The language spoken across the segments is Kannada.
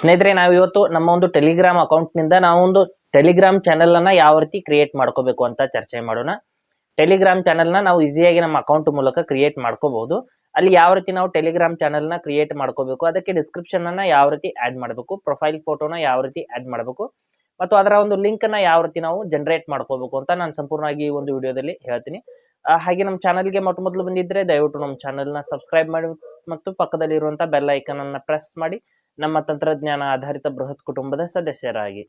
ಸ್ನೇಹಿತರೆ ನಾವು ಇವತ್ತು ನಮ್ಮ ಒಂದು ಟೆಲಿಗ್ರಾಮ್ ಅಕೌಂಟ್ನಿಂದ ನಾವೊಂದು ಟೆಲಿಗ್ರಾಮ್ ಚಾನೆಲ್ ಅನ್ನ ಯಾವ ರೀತಿ ಕ್ರಿಯೇಟ್ ಮಾಡ್ಕೋಬೇಕು ಅಂತ ಚರ್ಚೆ ಮಾಡೋಣ. ಟೆಲಿಗ್ರಾಮ್ ಚಾನೆಲ್ನ ನಾವು ಈಸಿಯಾಗಿ ನಮ್ಮ ಅಕೌಂಟ್ ಮೂಲಕ ಕ್ರಿಯೇಟ್ ಮಾಡ್ಕೋಬಹುದು ಅಲ್ಲಿ ಯಾವ ರೀತಿ ನಾವು ಟೆಲಿಗ್ರಾಮ್ ಚಾನೆಲ್ನ ಕ್ರಿಯೇಟ್ ಮಾಡ್ಕೋಬೇಕು, ಅದಕ್ಕೆ ಡಿಸ್ಕ್ರಿಪ್ಷನ್ ಅನ್ನ ಯಾವ ರೀತಿ ಆಡ್ ಮಾಡಬೇಕು ಪ್ರೊಫೈಲ್ ಫೋಟೋನ ಯಾವ ರೀತಿ ಆಡ್ ಮಾಡಬೇಕು, ಮತ್ತು ಅದರ ಒಂದು ಲಿಂಕ್ ಅನ್ನ ಯಾವ ರೀತಿ ನಾವು ಜನರೇಟ್ ಮಾಡ್ಕೋಬೇಕು ಅಂತ ನಾನು ಸಂಪೂರ್ಣವಾಗಿ ಈ ಒಂದು ವಿಡಿಯೋದಲ್ಲಿ ಹೇಳ್ತೀನಿ. ಹಾಗೆ ನಮ್ಮ ಚಾನಲ್ಗೆ ಮೊಟ್ಟ ಮೊದಲು ಬಂದಿದ್ರೆ ದಯವಿಟ್ಟು ನಮ್ಮ ಚಾನಲ್ನ ಸಬ್ಸ್ಕ್ರೈಬ್ ಮಾಡಿ ಮತ್ತು ಪಕ್ಕದಲ್ಲಿರುವಂಥ ಬೆಲ್ ಐಕನ್ ಅನ್ನ ಪ್ರೆಸ್ ಮಾಡಿ. ನಮ್ಮ ತಂತ್ರಜ್ಞಾನ ಆಧಾರಿತ ಬೃಹತ್ ಕುಟುಂಬದ ಸದಸ್ಯರಾಗಿ.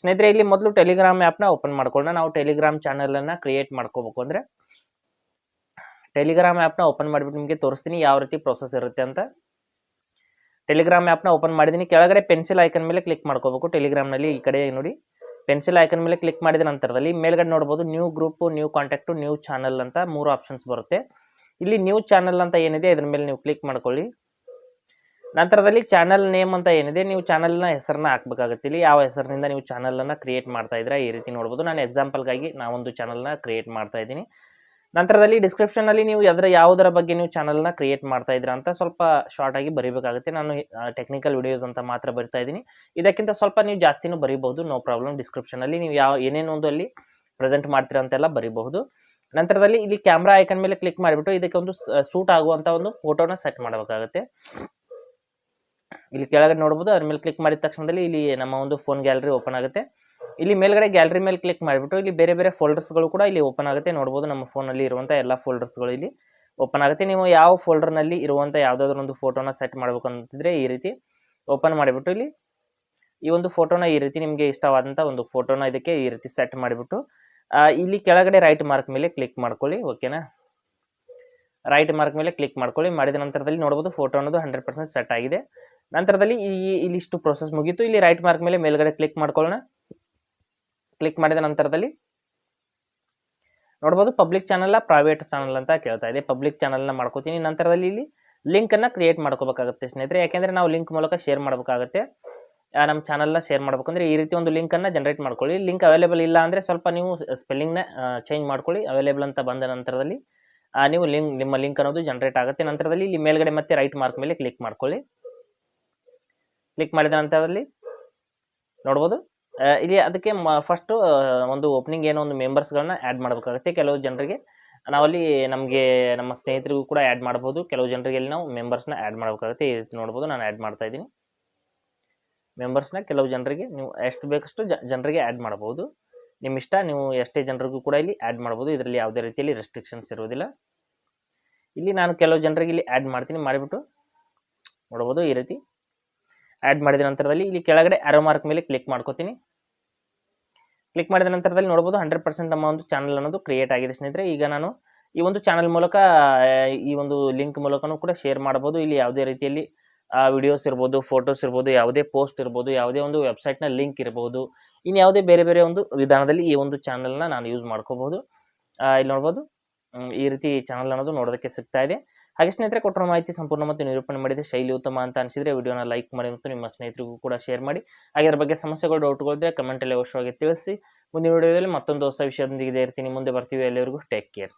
ಸ್ನೇಹಿತರೆ, ಇಲ್ಲಿ ಮೊದಲು ಟೆಲಿಗ್ರಾಮ್ ಆ್ಯಪ್ನ ಓಪನ್ ಮಾಡ್ಕೊಳ್ಳೋಣ. ನಾವು ಟೆಲಿಗ್ರಾಮ್ ಚಾನಲ್ ಅನ್ನ ಕ್ರಿಯೇಟ್ ಮಾಡ್ಕೋಬೇಕು ಅಂದ್ರೆ ಟೆಲಿಗ್ರಾಮ್ ಆ್ಯಪ್ನ ಓಪನ್ ಮಾಡಿಬಿಟ್ಟು ನಿಮಗೆ ತೋರಿಸ್ತೀನಿ ಯಾವ ರೀತಿ ಪ್ರೊಸೆಸ್ ಇರುತ್ತೆ ಅಂತ. ಟೆಲಿಗ್ರಾಮ್ ಆ್ಯಪ್ನ ಓಪನ್ ಮಾಡಿದ್ದೀನಿ ಕೆಳಗಡೆ ಪೆನ್ಸಿಲ್ ಐಕನ್ ಮೇಲೆ ಕ್ಲಿಕ್ ಮಾಡ್ಕೋಬೇಕು. ಟೆಲಿಗ್ರಾಮ್ನಲ್ಲಿ ಈ ಕಡೆ ನೋಡಿ. ಪೆನ್ಸಿಲ್ ಐಕನ್ ಮೇಲೆ ಕ್ಲಿಕ್ ಮಾಡಿದ ನಂತರದಲ್ಲಿ ಮೇಲ್ಗಡೆ ನೋಡ್ಬೋದು new group new contact new channel ಅಂತ ಮೂರು ಆಪ್ಷನ್ಸ್ ಬರುತ್ತೆ. ಇಲ್ಲಿ ನ್ಯೂ ಚಾನಲ್ ಅಂತ ಏನಿದೆ, ಇದ್ರ ಮೇಲೆ ನೀವು ಕ್ಲಿಕ್ ಮಾಡ್ಕೊಳ್ಳಿ. ನಂತರದಲ್ಲಿ ಚಾನಲ್ ನೇಮ್ ಅಂತ ಏನಿದೆ, ನೀವು ಚಾನಲ್ನ ಹೆಸರನ್ನ ಹಾಕ್ಬೇಕಾಗುತ್ತೆ ಇಲ್ಲಿ ಯಾವ ಹೆಸರಿನಿಂದ ನೀವು ಚಾನಲನ್ನು ಕ್ರಿಯೇಟ್ ಮಾಡ್ತಾ ಇದ್ರೆ ಈ ರೀತಿ ನೋಡ್ಬೋದು. ನಾನು ಎಕ್ಸಾಂಪಲ್ಗಾಗಿ ನಾವೊಂದು ಚಾನಲ್ನ ಕ್ರಿಯೇಟ್ ಮಾಡ್ತಾ ಇದ್ದೀನಿ. ನಂತರದಲ್ಲಿ ಡಿಸ್ಕ್ರಿಪ್ಷನಲ್ಲಿ ನೀವು ಅದರ ಯಾವುದರ ಬಗ್ಗೆ ನೀವು ಚಾನಲ್ನ ಕ್ರಿಯೇಟ್ ಮಾಡ್ತಾ ಇದ್ದೀರಾ ಅಂತ ಸ್ವಲ್ಪ ಶಾರ್ಟಾಗಿ ಬರೀಬೇಕಾಗುತ್ತೆ. ನಾನು ಟೆಕ್ನಿಕಲ್ ವಿಡಿಯೋಸ್ ಅಂತ ಮಾತ್ರ ಬರಿತಾ ಇದ್ದೀನಿ. ಇದಕ್ಕಿಂತ ಸ್ವಲ್ಪ ನೀವು ಜಾಸ್ತಿನೂ ಬರೀಬಹುದು. ನೋ ಪ್ರಾಬ್ಲಮ್ ಡಿಸ್ಕ್ರಿಪ್ಷನಲ್ಲಿ ನೀವು ಯಾವ ಏನೇನು ಒಂದು ಅಲ್ಲಿ ಪ್ರೆಸೆಂಟ್ ಮಾಡ್ತೀರಾ ಅಂತೆಲ್ಲ ಬರೀಬಹುದು. ನಂತರದಲ್ಲಿ ಇಲ್ಲಿ ಕ್ಯಾಮ್ರಾ ಐಕನ್ ಮೇಲೆ ಕ್ಲಿಕ್ ಮಾಡಿಬಿಟ್ಟು ಇದಕ್ಕೆ ಒಂದು ಸೂಟ್ ಆಗುವಂಥ ಒಂದು ಫೋಟೋನ ಸೆಟ್ ಮಾಡಬೇಕಾಗುತ್ತೆ. ಇಲ್ಲಿ ಕೆಳಗಡೆ ನೋಡ್ಬೋದು, ಅದ್ರ ಮೇಲೆ ಕ್ಲಿಕ್ ಮಾಡಿದ ತಕ್ಷಣದಲ್ಲಿ ಇಲ್ಲಿ ನಮ್ಮ ಒಂದು ಫೋನ್ ಗ್ಯಾಲರಿ ಓಪನ್ ಆಗುತ್ತೆ. ಇಲ್ಲಿ ಮೇಲ್ಗಡೆ ಗ್ಯಾಲರಿ ಮೇಲೆ ಕ್ಲಿಕ್ ಮಾಡಿಬಿಟ್ಟು, ಇಲ್ಲಿ ಬೇರೆ ಬೇರೆ ಫೋಲ್ಡರ್ಸ್ಗಳು ಕೂಡ ಇಲ್ಲಿ ಓಪನ್ ಆಗುತ್ತೆ. ನೋಡ್ಬೋದು ನಮ್ಮ ಫೋನಲ್ಲಿ ಇರುವಂಥ ಎಲ್ಲ ಫೋಲ್ಡರ್ಸ್ಗಳು ಇಲ್ಲಿ ಓಪನ್ ಆಗುತ್ತೆ. ನೀವು ಯಾವ ಫೋಲ್ಡರ್ನಲ್ಲಿ ಇರುವಂಥ ಯಾವುದಾದ್ರೂ ಒಂದು ಫೋಟೋನ ಸೆಟ್ ಮಾಡಬೇಕು ಅಂತಿದ್ರೆ ಈ ರೀತಿ ಓಪನ್ ಮಾಡಿಬಿಟ್ಟು ಇಲ್ಲಿ ಈ ಒಂದು ಫೋಟೋನ ಈ ರೀತಿ ನಿಮಗೆ ಇಷ್ಟವಾದಂಥ ಒಂದು ಫೋಟೋನ ಇದಕ್ಕೆ ಈ ರೀತಿ ಸೆಟ್ ಮಾಡಿಬಿಟ್ಟು ಇಲ್ಲಿ ಕೆಳಗಡೆ ರೈಟ್ ಮಾರ್ಕ್ ಮೇಲೆ ಕ್ಲಿಕ್ ಮಾಡ್ಕೊಳ್ಳಿ ಓಕೆನಾ ರೈಟ್ ಮಾರ್ಕ್ ಮೇಲೆ ಕ್ಲಿಕ್ ಮಾಡ್ಕೊಳ್ಳಿ. ಮಾಡಿದ ನಂತರದಲ್ಲಿ ನೋಡ್ಬೋದು ಫೋಟೋ ಅನ್ನೋದು ಹಂಡ್ರೆಡ್ ಪರ್ಸೆಂಟ್ ಸೆಟ್ ಆಗಿದೆ. ನಂತರದಲ್ಲಿ ಈ ಇಲ್ಲಿ ಇಷ್ಟು ಪ್ರೊಸೆಸ್ ಮುಗೀತು. ಇಲ್ಲಿ ರೈಟ್ ಮಾರ್ಕ್ ಮೇಲೆ ಮೇಲ್ಗಡೆ ಕ್ಲಿಕ್ ಮಾಡ್ಕೊಳ್ಳೋಣ. ಕ್ಲಿಕ್ ಮಾಡಿದ ನಂತರದಲ್ಲಿ ನೋಡ್ಬೋದು ಪಬ್ಲಿಕ್ ಚಾನಲ್ ಪ್ರೈವೇಟ್ ಚಾನಲ್ ಅಂತ ಕೇಳ್ತಾ ಇದೆ. ಪಬ್ಲಿಕ್ ಚಾನಲ್ನ ಮಾಡ್ಕೋತೀನಿ. ನಂತರದಲ್ಲಿ ಇಲ್ಲಿ ಲಿಂಕನ್ನು ಕ್ರಿಯೇಟ್ ಮಾಡ್ಕೋಬೇಕಾಗುತ್ತೆ ಸ್ನೇಹಿತರೆ. ಯಾಕೆಂದರೆ ನಾವು ಲಿಂಕ್ ಮೂಲಕ ಶೇರ್ ಮಾಡಬೇಕಾಗುತ್ತೆ. ನಮ್ಮ ಚಾನಲ್ನ ಶೇರ್ ಮಾಡ್ಬೇಕಂದ್ರೆ ಈ ರೀತಿ ಒಂದು ಲಿಂಕನ್ನು ಜನ್ರೇಟ್ ಮಾಡ್ಕೊಳ್ಳಿ. ಲಿಂಕ್ ಅವೈಲೇಬಲ್ ಇಲ್ಲ ಅಂದರೆ ಸ್ವಲ್ಪ ನೀವು ಸ್ಪೆಲ್ಲಿಂಗ್ನ ಚೇಂಜ್ ಮಾಡ್ಕೊಳ್ಳಿ. ಅವೈಲೇಬಲ್ ಅಂತ ಬಂದ ನಂತರದಲ್ಲಿ ನೀವು ಲಿಂಕ್ ನಿಮ್ಮ ಲಿಂಕ್ ಅನ್ನೋದು ಜನರೇಟ್ ಆಗುತ್ತೆ. ನಂತರದಲ್ಲಿ ಇಲ್ಲಿ ಮೇಲ್ಗಡೆ ಮತ್ತೆ ರೈಟ್ ಮಾರ್ಕ್ ಮೇಲೆ ಕ್ಲಿಕ್ ಮಾಡ್ಕೊಳ್ಳಿ. ಕ್ಲಿಕ್ ಮಾಡಿದ ನಂತರದಲ್ಲಿ ನೋಡ್ಬೋದು. ಇಲ್ಲಿ ಅದಕ್ಕೆ ಫಸ್ಟು ಒಂದು ಓಪನಿಂಗ್ ಏನೋ ಒಂದು ಮೆಂಬರ್ಸ್ಗಳನ್ನ ಆ್ಯಡ್ ಮಾಡಬೇಕಾಗುತ್ತೆ. ಕೆಲವು ಜನರಿಗೆ ನಾವಲ್ಲಿ ನಮಗೆ ನಮ್ಮ ಸ್ನೇಹಿತರಿಗೂ ಕೂಡ ಆ್ಯಡ್ ಮಾಡ್ಬೋದು. ಕೆಲವು ಜನರಿಗೆ ಇಲ್ಲಿ ನಾವು ಮೆಂಬರ್ಸ್ನ ಆ್ಯಡ್ ಮಾಡಬೇಕಾಗುತ್ತೆ. ಈ ರೀತಿ ನೋಡ್ಬೋದು. ನಾನು ಆ್ಯಡ್ ಮಾಡ್ತಾ ಇದ್ದೀನಿ. ಮೆಂಬರ್ಸ್ನ ಕೆಲವು ಜನರಿಗೆ ನೀವು ಎಷ್ಟು ಬೇಕಷ್ಟು ಜನರಿಗೆ ಆ್ಯಡ್ ಮಾಡ್ಬೋದು. ನಿಮ್ಮ ಇಷ್ಟ, ನೀವು ಎಷ್ಟೇ ಜನರಿಗೂ ಕೂಡ ಇಲ್ಲಿ ಆ್ಯಡ್ ಮಾಡ್ಬೋದು. ಇದರಲ್ಲಿ ಯಾವುದೇ ರೀತಿಯಲ್ಲಿ ರೆಸ್ಟ್ರಿಕ್ಷನ್ಸ್ ಇರೋದಿಲ್ಲ ಇಲ್ಲಿ ನಾನು ಕೆಲವು ಜನರಿಗೆ ಇಲ್ಲಿ ಆ್ಯಡ್ ಮಾಡ್ತೀನಿ. ಮಾಡಿಬಿಟ್ಟು ನೋಡ್ಬೋದು ಈ ರೀತಿ. ಆ್ಯಡ್ ಮಾಡಿದ ನಂತರದಲ್ಲಿ ಇಲ್ಲಿ ಕೆಳಗಡೆ ಆರೋ ಮಾರ್ಕ್ ಮೇಲೆ ಕ್ಲಿಕ್ ಮಾಡ್ಕೋತೀನಿ. ಕ್ಲಿಕ್ ಮಾಡಿದ ನಂತರದಲ್ಲಿ ನೋಡ್ಬೋದು ಹಂಡ್ರೆಡ್ ಪರ್ಸೆಂಟ್ ನಮ್ಮ ಒಂದು ಚಾನಲ್ ಅನ್ನೋದು ಕ್ರಿಯೇಟ್ ಆಗಿದೆ ಸ್ನೇಹಿತರೆ. ಈಗ ನಾನು ಈ ಒಂದು ಚಾನಲ್ ಮೂಲಕ, ಈ ಒಂದು ಲಿಂಕ್ ಮೂಲಕನೂ ಕೂಡ ಶೇರ್ ಮಾಡ್ಬೋದು. ಇಲ್ಲಿ ಯಾವುದೇ ರೀತಿಯಲ್ಲಿ ವಿಡಿಯೋಸ್ ಇರ್ಬೋದು ಫೋಟೋಸ್ ಇರ್ಬೋದು, ಯಾವುದೇ ಪೋಸ್ಟ್ ಇರ್ಬೋದು, ಯಾವುದೇ ಒಂದು ವೆಬ್ಸೈಟ್ನ ಲಿಂಕ್ ಇರ್ಬೋದು ಇನ್ನು ಯಾವುದೇ ಬೇರೆ ಬೇರೆ ಒಂದು ವಿಧಾನದಲ್ಲಿ ಈ ಒಂದು ಚಾನಲ್ನ ನಾನು ಯೂಸ್ ಮಾಡ್ಕೋಬೋದು. ಇಲ್ಲಿ ನೋಡ್ಬೋದು. ಈ ರೀತಿ ಚಾನಲ್ ಅನ್ನೋದು ನೋಡೋದಕ್ಕೆ ಸಿಗ್ತಾ ಇದೆ. ಹಾಗೆ ಸ್ನೇಹಿತರೆ, ಕೊಟ್ಟಿರೋ ಮಾಹಿತಿ ಸಂಪೂರ್ಣ ಮತ್ತು ನಿರೂಪಣೆ ಮಾಡಿದೆ ಶೈಲಿ ಉತ್ತಮ ಅಂತ ಅನಿಸಿದರೆ ವಿಡಿಯೋನ ಲೈಕ್ ಮಾಡಿ ಮತ್ತು ನಿಮ್ಮ ಸ್ನೇಹಿತರಿಗೂ ಕೂಡ ಶೇರ್ ಮಾಡಿ. ಹಾಗೆ ಅದರ ಬಗ್ಗೆ ಸಮಸ್ಯೆಗಳು ಡೌಟ್ಗಳು ಡೌಟ್ಗಳಿದ್ರೆ ಕಮೆಂಟಲ್ಲಿ ಅವಶ್ಯವಾಗಿ ತಿಳಿಸಿ. ಮುಂದಿನ ವಿಡಿಯೋದಲ್ಲಿ ಮತ್ತೊಂದು ಹೊಸ ವಿಷಯದೊಂದಿಗೆ ಇರ್ತೀನಿ ಮುಂದೆ ಬರ್ತೀವಿ. ಎಲ್ಲರಿಗೂ ಟೇಕ್ ಕೇರ್